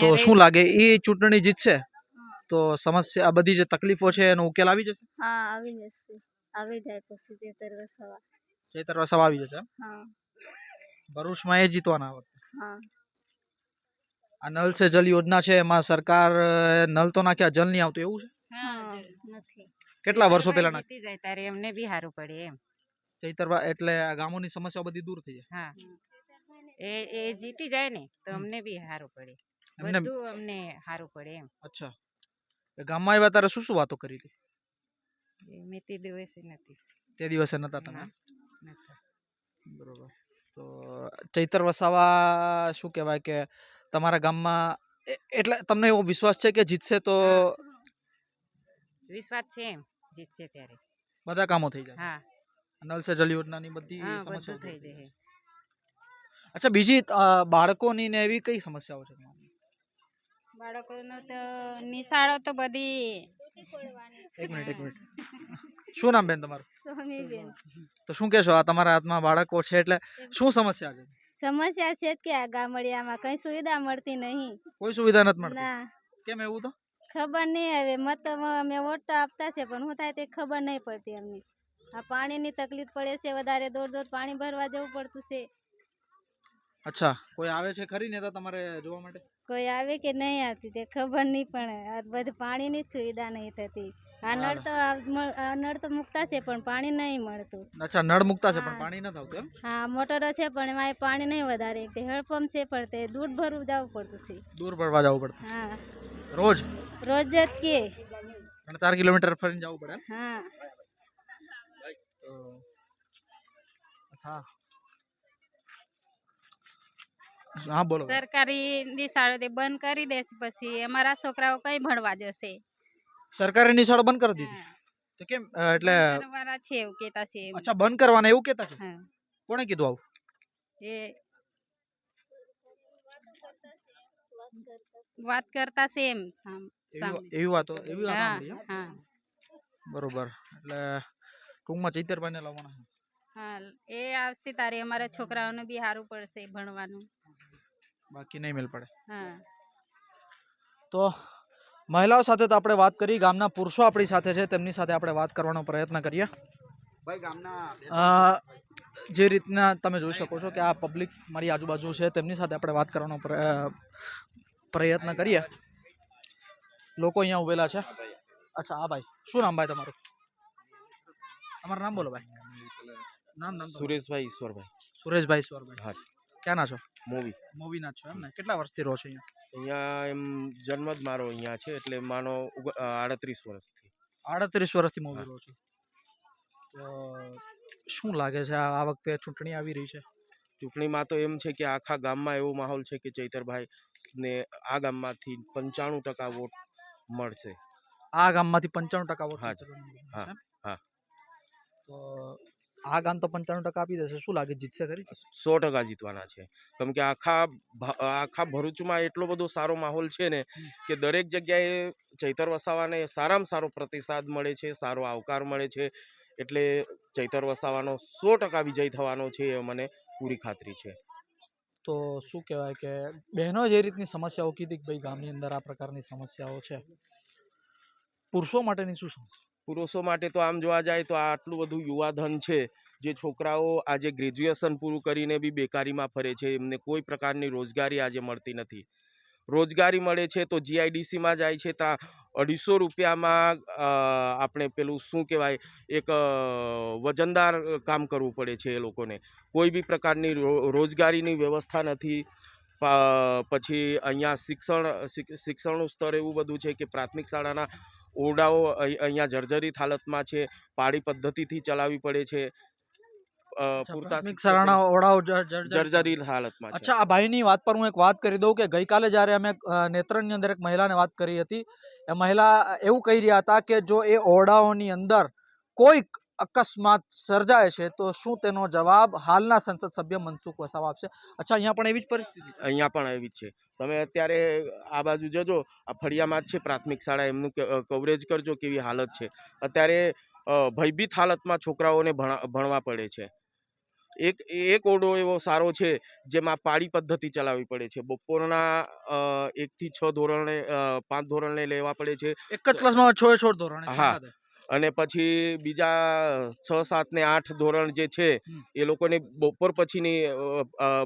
તો શું લાગે? એ ચૂંટણી જીતશે? તો સમસ્યા આ બધી જે તકલીફો છે એનો ઉકેલ આવી જશે? હા આવી જશે. આવી જાય પછી ચેતર વસાવા. ચેતર વસાવા આવી જશે હા. ભરૂચમાં એ જીતવાના વખતે હા. આ નલ સે જલ યોજના છે એમાં સરકાર નલ તો નાખ્યા જલ નહીં આવતું એવું છે? હા, હા નથી. કેટલા વર્ષો પહેલા નાખી જાય ત્યારે એમને બી સારું પડે એમ. ચૈતરવા એટલે આ ગામોની સમસ્યાઓ બધી દૂર થઈ જાય. હા. એ એ જીતી જાય ને તો અમને બી સારું પડે. બધું અમને સારું પડે એમ. અચ્છા. ગામમાં આવ્યા ત્યારે શું શું વાતો કરી હતી? મેં તે દિવસે નથી. તે દિવસે નતા તમે. બરોબર. તો ચૈતર વસાવા શું કહેવાય કે તમારા ગામમાં એટલે તમને એવો વિશ્વાસ છે કે જીતશે તો વિશ્વાસ છે એમ જીતશે ત્યારે. બધા કામો થઈ જાય. હા. નલ સે જલ યોજનાની બધી સમસ્યાઓ થઈ જાય. અચ્છા બીજી બાળકોની ને એવી કઈ સમસ્યાઓ છે? બાળકોનો તો નિશાળો તો બધી એક મિનિટ એક મિનિટ. શું નામ બેન તમારું? સ્વામીબેન તો શું કહેશો આ તમારા હાથમાં બાળકો છે એટલે શું સમસ્યા છે? સમસ્યા છે કે આ ગામડિયામાં કઈ સુવિધા મળતી નહીં. કોઈ સુવિધા નથી મળતી? ના. કેમ એવું તો? ખબર નહીં હવે મત અમે વોટ આપતા છે પણ શું થાય તે ખબર નહીં પડતી અમને આ પાણીની તકલીફ પડે છે વધારે દોડ દોડ પાણી ભરવા જવું પડતું છે. અચ્છા કોઈ આવે છે ખરી નેતા તમારે જોવા માટે? કોઈ આવે કે નહીં આવતી તે ખબર નહીં પણ આ બધું પાણીની જ સુવિધા નહીં થતી. આ નળ તો આ નળ તો મૂકતા છે પણ પાણી નહીં મળતું. અચ્છા નળ મુકતા છે પણ. પાણી નથી આવતું હા મોટરો છે પણ એમાં પાણી નહીં વધારે. તે હેડપંપ છે પણ તે દૂર ભરવું જવું પડતું છે. દૂર ભરવા જવું પડતું. હા. રોજ? રોજ જ કે. ચાર કિલોમીટર ફરીને જવું પડે હા. અચ્છા. હા બોલો સરકારી નિશાળો તે બંધ કરી દેશે પછી અમારા છોકરાઓ કઈ ભણવા જશે સરકારે નિશાળો બંધ કરી દીધી હા. તો કેમ અ, એટલે બંધ કરવાના છે એવું કેતા છે એમ. અચ્છા બંધ કરવાના એવું કેતા છે હા. કોણે કીધું આવું એ વાત કરતા છે એમ સામ- એવી સામે. વા- એવી વાતો એવી વાત હા સાંભળી એમ? હા બરોબર એટલે ટૂંકમાં ચૈતરભાઈને લાવવાના છે. હા એ આવશે તારે અમારા છોકરાઓને બી સારું પડશે ભણવાનું બાકી નહીં મેળ પડે. હા. તો મહિલાઓ સાથે તો આપણે વાત કરી ગામના પુરુષો આપણી સાથે છે તેમની સાથે આપણે વાત કરવાનો પ્રયત્ન કરીએ. જે રીતના તમે જોઈ શકો છો કે આ પબ્લિક મારી આજુબાજુ છે તેમની સાથે આપણે વાત કરવાનો પ્ર- પ્રયત્ન કરીએ. લોકો અહીંયા ઉભેલા છે. અચ્છા હા ભાઈ શું નામ ભાઈ તમારું? તમારું નામ બોલો ભાઈ. નામ નામ સુરેશભાઈ ઈશ્વરભાઈ. સુરેશભાઈ ઈશ્વરભાઈ. હા. ક્યાંના છો? મૂવી મૂવીના છો એમ ને? કેટલા વર્ષથી રહો છો અહીંયા? અહીંયા એમ જન્મ જ મારો અહીંયા છે એટલે માનો આડત્રીસ વર્ષથી. આડત્રીસ વર્ષથી મૂવી રહો છો. તો શું લાગે છે આ વખતે ચૂંટણી આવી રહી છે? ચૂંટણીમાં તો એમ છે કે આખા ગામમાં એવો માહોલ છે કે ચૈતરભાઈ ને આ ગામમાંથી પંચાણું ટકા વોટ મળશે. આ ગામમાંથી પંચાણું ટકા વોટ હા હા, હા. તો આ ગામ તો પંચાણું ટકા આપી દેશે. શું લાગે જીતશે ખરી? સો ટકા જીતવાના છે. કેમ કે આખા આખા ભરૂચમાં એટલો બધો સારો માહોલ છે ને કે દરેક જગ્યાએ ચૈતર વસાવાને સારામાં સારો પ્રતિસાદ મળે છે સારો આવકાર મળે છે. એટલે ચૈતર વસાવાનો સો ટકા વિજય થવાનો છે એ મને પૂરી ખાતરી છે. તો શું કહેવાય કે બહેનો જે રીતની સમસ્યાઓ કીધી કે ભાઈ ગામની અંદર આ પ્રકારની સમસ્યાઓ છે. પુરુષો માટેની શું સમસ્યા? પુરુષો માટે તો આમ જોવા જાય તો આટલું બધું યુવાધન છે, જે છોકરાઓ આજે ગ્રેજ્યુએશન પૂરું કરીને બી બેકારીમાં ફરે છે, એમને કોઈ પ્રકારની રોજગારી આજે મળતી નથી. રોજગારી મળે છે તો જીઆઈડીસીમાં જાય છે ત્યાં અઢીસો રૂપિયામાં આપણે પેલું શું કહેવાય, એક વજનદાર કામ કરવું પડે છે એ લોકોને. કોઈ બી પ્રકારની રોજગારીની વ્યવસ્થા નથી. પછી અહીંયા શિક્ષણ શિક્ષણનું સ્તર એવું બધું છે કે પ્રાથમિક શાળાના ઓરડાઓ અહીં- અહીંયા જર્જરિત હાલતમાં છે પાળી પદ્ધતિથી ચલાવવી પડે છે જર્જરિત હાલતમાં અચ્છા આ ભાઈની વાત પર હું એક વાત કરી દઉં કે ગઈકાલે જ્યારે અમે અ, નેત્રંગની અંદર એક મહિલાને વાત કરી હતી એ મહિલા એવું કહી રહ્યા હતા કે જો એ ઓરડાઓની અંદર કોઈક અકસ્માત સર્જાય છે તો શું તેનો જવાબ હાલના સંસદ સભ્ય મનસુખ વસાવા આપશે? અચ્છા અહીંયા પણ એવી જ પરિસ્થિતિ અહીંયા પણ એવી જ છે. તમે અત્યારે આ બાજુ જજો આ ફળિયામાં જ છે પ્રાથમિક શાળા એમનું કવરેજ કરજો કેવી હાલત છે. અત્યારે ભયભીત હાલતમાં છોકરાઓને ભણા ભણવા પડે છે. એક એક ઓરડો એવો સારો છે જેમાં પાળી પદ્ધતિ ચલાવવી પડે છે. બપોરના એકથી છ ધોરણે પાંચ ધોરણને લેવા પડે છે. એક જ ક્લાસમાં છ છ ધોરણ હા. અને પછી બીજા છ સાત ને આઠ ધોરણ જે છે એ લોકોને બપોર પછીની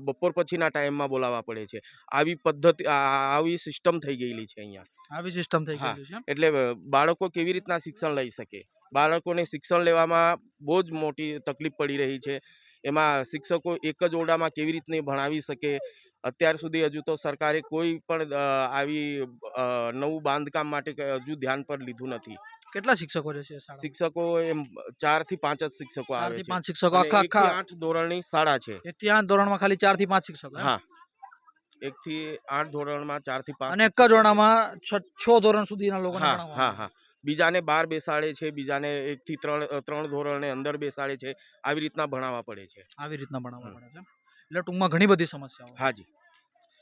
બપોર પછીના ટાઈમમાં બોલાવવા પડે છે. આવી પદ્ધતિ આવી સિસ્ટમ થઈ ગયેલી છે અહીંયા. આવી સિસ્ટમ થઈ. ગયેલી છે એટલે બાળકો કેવી રીતના શિક્ષણ લઈ શકે? બાળકોને શિક્ષણ લેવામાં બહુ જ મોટી તકલીફ પડી રહી છે. એમાં શિક્ષકો એક જ ઓરડામાં કેવી રીતની ભણાવી શકે? અત્યાર સુધી હજુ તો સરકારે કોઈ પણ આવી નવું બાંધકામ માટે હજુ ધ્યાન પર લીધું નથી. કેટલા શિક્ષકો છે શાળામાં? શિક્ષકો એમ ચારથી પાંચ જ શિક્ષકો આવે છે. પાંચ શિક્ષકો આખા આખા આઠ ધોરણની શાળા છે. એક થી આઠ ધોરણમાં ખાલી ચારથી પાંચ શિક્ષકો હા. એક થી આઠ ધોરણમાં ચારથી પાંચ અને એક જ ઓરડામાં છ ધોરણ સુધીના લોકોને હા હા હા. બીજાને બાર બેસાડે છે બીજાને એક થી ત્રણ ત્રણ ત્રણ ને અંદર બેસાડે છે. આવી રીતના ભણાવવા પડે છે. આવી રીતના ભણાવવા પડે છે એટલે ટૂંકમાં ઘણી બધી સમસ્યાઓ હાજી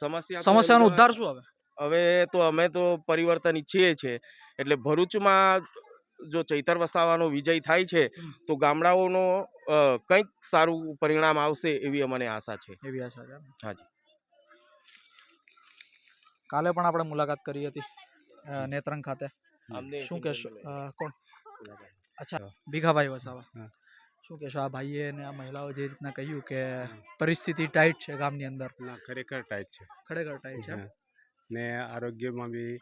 સમસ્યા સમસ્યાનો ઉદ્ધાર શું હવે હવે તો અમે તો પરિવર્તન ઈચ્છીએ છીએ. એટલે ભરૂચમાં જો ચૈતર વસાવાનો વિજય થાય છે તો ગામડાઓનો કંઈક સારું પરિણામ આવશે એવી અમને આશા છે. એવી આશા છે હાજી કાલે પણ આપણે મુલાકાત કરી હતી નેત્રંગ ખાતે. શું કહેશો? કોણ? અચ્છા ભીખાભાઈ વસાવા. શું કહેશો? આ ભાઈએ અને આ મહિલાઓ જે રીતના કહ્યું કે પરિસ્થિતિ ટાઈટ છે ગામની અંદર. ના ખરેખર ટાઈટ છે. ખરેખર ટાઈટ છે હા. ને આરોગ્યમાં બી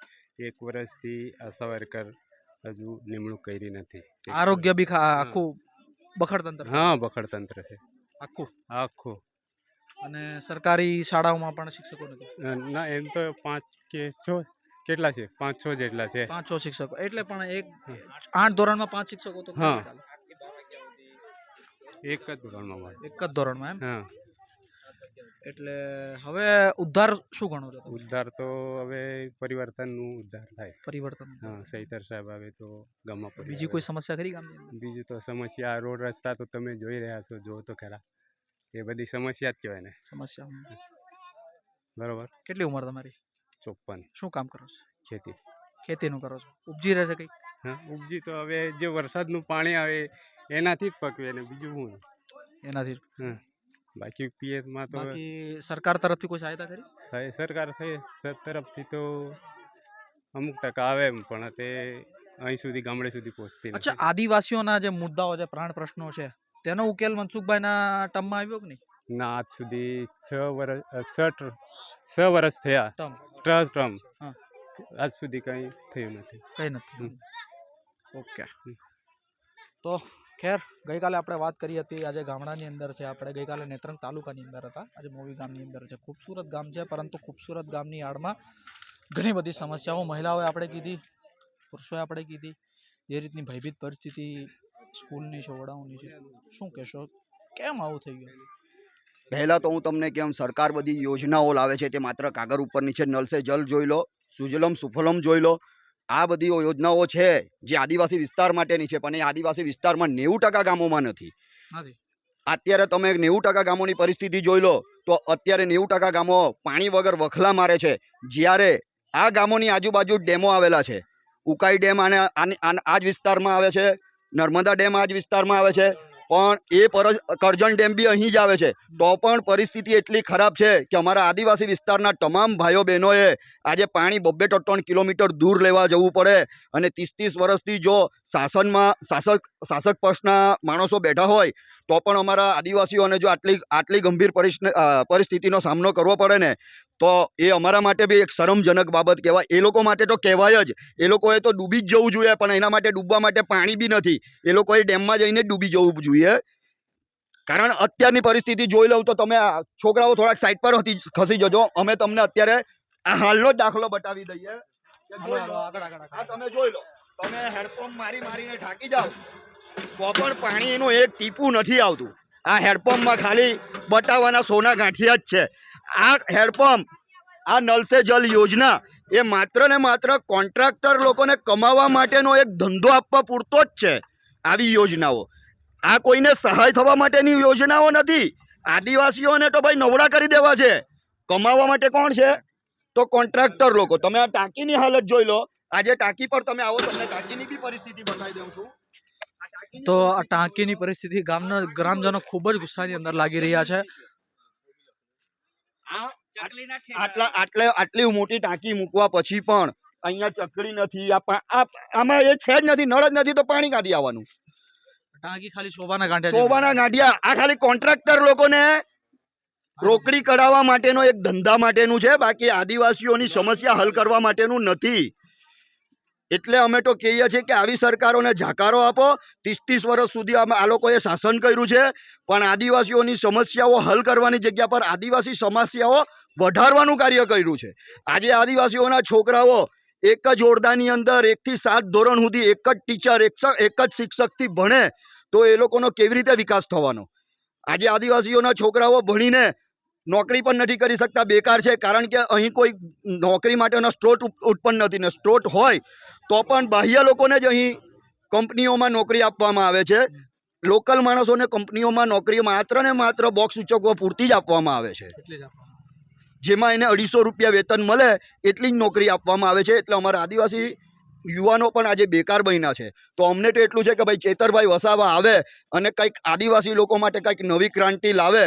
એક વર્ષથી આશા વર્કર હજુ નિમણૂક કરી નથી. આરોગ્ય બી આખું બખડતંત્ર હા બખડતંત્ર છે. આખું? આખું. અને સરકારી શાળાઓમાં પણ શિક્ષકો નથી ના એમ તો પાંચ કે છ કેટલા છે? પાંચ છ જેટલા છે. પાંચ છ શિક્ષકો. એટલે પણ એક આઠ ધોરણમાં પાંચ શિક્ષકો તો હા. એક જ ધોરણમાં એક જ ધોરણમાં એમ? હા. એટલે હવે ઉદ્ધાર શું ગણો છો ઉદ્ધાર તો હવે પરિવર્તનનું ઉદ્ધાર થાય. પરિવર્તન હા સૈતર સાહેબ આવે તો ગામમાં બીજી કોઈ સમસ્યા ખરી ગામની બીજી તો સમસ્યા આ રોડ રસ્તા તો તમે જોઈ રહ્યા છો જો તો ખરા. એ બધી સમસ્યા જ કહેવાય ને. સમસ્યા બરોબર. કેટલી ઉંમર તમારી? ચોપન શું કામ કરો છો? ખેતી. ખેતીનું કરો છો? ઉપજી રહે છે કઈ હા ઉપજી તો હવે જે વરસાદનું પાણી આવે એનાથી જ પકવે ને બીજું શું? એનાથી બાકી પીએફમાં તો બાકી સરકાર તરફથી કોઈ સહાયતા કરી? સરકાર તરફથી તો અમુક ટકા આવે એમ પણ તે અહીં સુધી ગામડે સુધી પહોંચતી અચ્છા આદિવાસીઓના જે મુદ્દાઓ છે પ્રાણ પ્રશ્નો છે તેનો ઉકેલ મનસુખભાઈના ટર્મમાં આવ્યો કે નહીં? ના આજ સુધી છ વર્ષ છ છ વર્ષ થયા. ટર્મ ટ્રસ્ટ ટર્મ આજ સુધી કંઈ થયું નથી. કઈ નથી. ઓકે. તો ખેર, ગઈકાલે આપણે વાત કરી હતી, આજે ગામડાની અંદર છે, આપણે ગઈકાલે નેત્રંગ તાલુકાની અંદર હતા, આજે મોવી ગામની અંદર છે. ખૂબસૂરત ગામ છે, પરંતુ ખૂબસૂરત ગામની આડમાં ઘણી બધી સમસ્યાઓ મહિલાઓએ આપણે કીધી, પુરુષોએ આપણે કીધી, જે રીતની ભયભીત પરિસ્થિતિ, સ્કૂલની છે, વડાઓની છે. શું કહેશો? કેમ આવું થઈ ગયું? પહેલાં તો હું તમને કેમ સરકાર બધી યોજનાઓ લાવે છે તે માત્ર કાગળ ઉપરની છે, નલ જોઈ લો, સુજલમ સુફલમ જોઈ લો આ બધી યોજનાઓ છે જે આદિવાસી વિસ્તાર માટેની છે પણ એ આદિવાસી વિસ્તારમાં નેવું ટકા ગામોમાં નથી. અત્યારે તમે નેવું ટકા ગામોની પરિસ્થિતિ જોઈ લો તો અત્યારે નેવું ટકા ગામો પાણી વગર વખલા મારે છે. જ્યારે આ ગામોની આજુબાજુ ડેમો આવેલા છે. ઉકાઈ ડેમ આને- આ જ વિસ્તારમાં આવે છે નર્મદા ડેમ આ જ વિસ્તારમાં આવે છે. પણ એ કરજણ ડેમ બી અહીં જ આવે છે. તો પણ પરિસ્થિતિ એટલી ખરાબ છે કે અમારા આદિવાસી વિસ્તારના તમામ ભાઈઓ બહેનોએ આજે પાણી બબ્બે ત્રણ કિલોમીટર દૂર લેવા જવું પડે અને ત્રીસ ત્રીસ વર્ષથી જો શાસનમાં શાસક શાસક પક્ષના માણસો બેઠા હોય તો પણ અમારા આદિવાસીઓને જો આટલી આટલી ગંભીર પરિસ્થિ- પરિસ્થિતિનો સામનો કરવો પડે ને તો એ અમારા માટે બી એક શરમજનક બાબત કહેવાય. એ લોકો માટે તો કહેવાય જ. એ લોકોએ તો ડૂબી જ જવું જોઈએ પણ એના માટે ડૂબવા માટે પાણી બી નથી. એ લોકોએ ડેમમાં જઈને ડૂબી જવું જોઈએ. કારણ અત્યારની પરિસ્થિતિ જોઈ લઉં તો તમે છોકરાઓ થોડાક સાઈડ પર ખસી જજો. અમે તમને અત્યારે આ હાલનો દાખલો બતાવી દઈએ. તમે જોઈ લો. તમે હેડપંપ મારી મારીને ઢાંકી જાઓ. તો પણ પાણીનું એક ટીપું નથી આવતું. આ હેડપંપમાં ખાલી બટાવાના સોના ગાંઠિયા જ છે. આ હેડપંપ આ નલ સે જલ યોજના એ માત્ર ને માત્ર કોન્ટ્રાક્ટર લોકોને કમાવા માટેનો એક ધંધો આપવા પૂરતો જ છે. આવી યોજનાઓ. આ કોઈને સહાય થવા માટેની યોજનાઓ નથી. આદિવાસીઓને તો ભાઈ નવડા કરી દેવા છે. કમાવા માટે કોણ છે? તો કોન્ટ્રાક્ટર લોકો. તમે આ ટાંકીની હાલત જોઈ લો. આજે ટાંકી પર તમે આવો તમને ટાંકીની બી પરિસ્થિતિ બતાવી દઉં છું. તો આ ટાંકીની પરિસ્થિતિ ગામના ગ્રામજનો ખૂબ જ ગુસ્સાની અંદર લાગી રહ્યા છે. આટલા આટલે આટલી મોટી ટાંકી મૂકવા પછી પણ અહીંયા ચકડી નથી. આ પા- આમાં એ છે જ નથી. નળ જ નથી તો પાણી ક્યાંથી આવવાનું? કોન્ટ્રાક્ટર લોકોને રોકડી કઢાવવા માટેનો એક ધંધા માટેનું છે. બાકી આદિવાસીઓની સમસ્યા હલ કરવા માટેનું નથી. એટલે અમે તો કહીએ છીએ કે આવી સરકારોને જાકારો આપો. ત્રીસ ત્રીસ વર્ષ સુધી આમ આ લોકોએ શાસન કર્યું છે. પણ આદિવાસીઓની સમસ્યાઓ હલ કરવાની જગ્યા પર આદિવાસી સમસ્યાઓ વધારવાનું કાર્ય કર્યું છે. આજે આદિવાસીઓના છોકરાઓ એક જ ઓરડાની અંદર એકથી સાત ધોરણ સુધી એક જ ટીચર, એક એક જ શિક્ષકથી ભણે તો એ લોકોનો કેવી રીતે વિકાસ થવાનો? આજે આદિવાસીઓના છોકરાઓ ભણીને નોકરી પણ નથી કરી શકતા, બેકાર છે. કારણ કે અહીં કોઈ નોકરી માટેનો સ્ત્રોત ઉત્પન્ન નથી ને સ્ત્રોત હોય તો પણ બાહ્ય લોકોને જ અહીં કંપનીઓમાં નોકરી આપવામાં આવે છે. લોકલ માણસોને કંપનીઓમાં નોકરી માત્ર ને માત્ર બોક્સ સૂચકો પૂરતી જ આપવામાં આવે છે. જેમાં એને અઢીસો રૂપિયા વેતન મળે એટલી જ નોકરી આપવામાં આવે છે. એટલે અમારા આદિવાસી યુવાનો પણ આજે બેકાર બન્યા છે. તો અમને તો એટલું છે કે ભાઈ ચેતરભાઈ વસાવા આવે અને કંઈક આદિવાસી લોકો માટે કંઈક નવી ક્રાંતિ લાવે,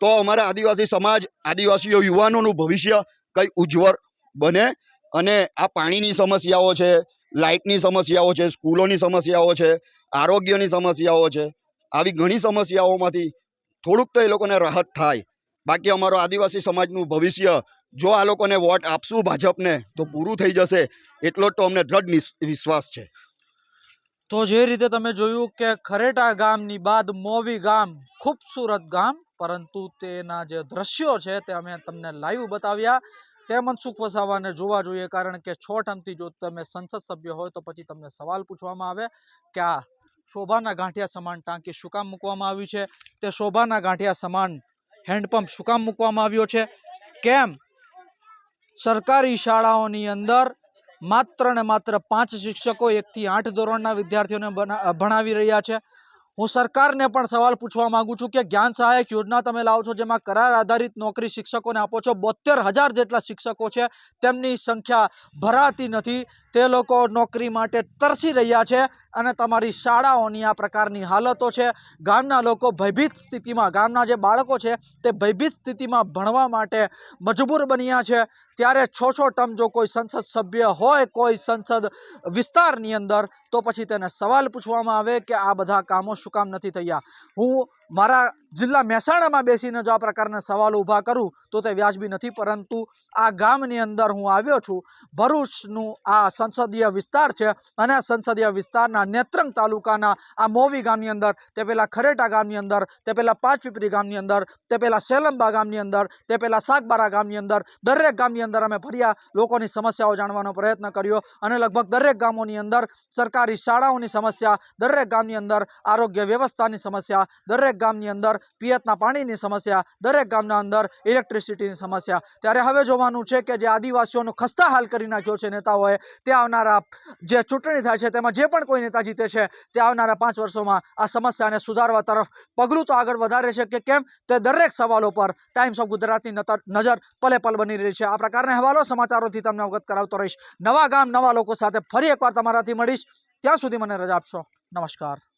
તો અમારા આદિવાસી સમાજ, આદિવાસીઓ યુવાનોનું ભવિષ્ય કંઈ ઉજ્જવળ બને. અને આ પાણીની સમસ્યાઓ છે, લાઇટની સમસ્યાઓ છે, સ્કૂલોની સમસ્યાઓ છે, આરોગ્યની સમસ્યાઓ છે, આવી ઘણી સમસ્યાઓમાંથી થોડુંક તો એ લોકોને રાહત થાય. બાકી અમારો આદિવાસી સમાજનું ભવિષ્ય, જો આ લોકોને વોટ આપશું ભાજપને, તો પૂરું થઈ જશે. એટલો તો અમને દ્રઢ વિશ્વાસ છે. તો જે રીતે તમે જોયું કે ખરેટા ગામની બાદ મોવી ગામ ખૂબસૂરત ગામ, પરંતુ તેના જે દ્રશ્યો છે તે અમે તમને લાઈવ બતાવ્યા. તે મનસુખ વસાવાને જોવા જોઈએ, કારણ કે છ ટર્મથી જો તમે સંસદ સભ્ય હોય તો પછી તમને સવાલ પૂછવામાં આવે કે આ શોભાના ગાંઠિયા સમાન ટાંકી શું કામ મૂકવામાં આવી છે? તે શોભાના ગાંઠિયા સમાન હેન્ડપંપ શું કામ મૂકવામાં આવ્યો છે? કેમ? સરકારી શાળાઓની અંદર માત્ર ને માત્ર પાંચ શિક્ષકો એકથી આઠ ધોરણના વિદ્યાર્થીઓને ભણાવી રહ્યા છે. હું સરકારને પણ સવાલ પૂછવા માંગુ છું કે જ્ઞાન સહાયક યોજના તમે લાવો છો જેમાં કરાર આધારિત નોકરી શિક્ષકોને આપો છો? બોતેર હજાર જેટલા શિક્ષકો છે, તેમની સંખ્યા ભરાતી નથી. તે લોકો નોકરી માટે તરસી રહ્યા છે અને તમારી શાળાઓની આ પ્રકારની હાલતો છે. ગામના લોકો ભયભીત સ્થિતિમાં, ગામના જે બાળકો છે તે ભયભીત સ્થિતિમાં ભણવા માટે મજબૂર બન્યા છે. ત્યારે છ છો ટર્મ જો કોઈ સંસદ સભ્ય હોય, કોઈ સંસદ વિસ્તારની અંદર, તો પછી તેને સવાલ પૂછવામાં આવે કે આ બધા કામો શું કામ નથી થયા? હું મારા જિલ્લા મહેસાણામાં બેસીને જો આ પ્રકારના સવાલો ઊભા કરું તો તે વ્યાજબી નથી, પરંતુ આ ગામની અંદર હું આવ્યો છું. ભરૂચનું આ સંસદીય વિસ્તાર છે અને આ સંસદીય વિસ્તારના નેત્રંગ તાલુકાના આ મોવી ગામની અંદર, તે પહેલાં ખરેટા ગામની અંદર, તે પહેલાં પાંચપીપરી ગામની અંદર, તે પહેલાં સેલંબા ગામની અંદર, તે પહેલાં સાગબારા ગામની અંદર, દરેક ગામની અંદર અમે ફર્યા લોકોની સમસ્યાઓ જાણવાનો પ્રયત્ન કર્યો અને લગભગ દરેક ગામોની અંદર સરકારી શાળાઓની સમસ્યા, દરેક ગામની અંદર આરોગ્ય વ્યવસ્થાની સમસ્યા, દરેક ગામની અંદર પિયતના પાણીની સમસ્યા, દરેક ગામના અંદર ઇલેક્ટ્રિસિટીની સમસ્યા. ત્યારે હવે જોવાનું છે કે જે આદિવાસીઓનો ખસ્તા હાલ કરી નાખ્યો છે નેતાઓએ, તે આવનારા જે ચૂંટણી થાય છે તેમાં જે પણ કોઈ નેતા જીતે છે, તે આવનારા પાંચ વર્ષોમાં આ સમસ્યાને સુધારવા તરફ પગલું તો આગળ વધારે છે કે કેમ? તે દરેક સવાલો પર ટાઈમ્સ ઓફ ગુજરાતની નજર પલે પલ બની રહી છે. આ પ્રકારના અહેવાલો સમાચારોથી તમને અવગત કરાવતો રહીશ. નવા ગામ, નવા લોકો સાથે ફરી એકવાર તમારાથી મળીશ. ત્યાં સુધી મને રજા આપશો. નમસ્કાર.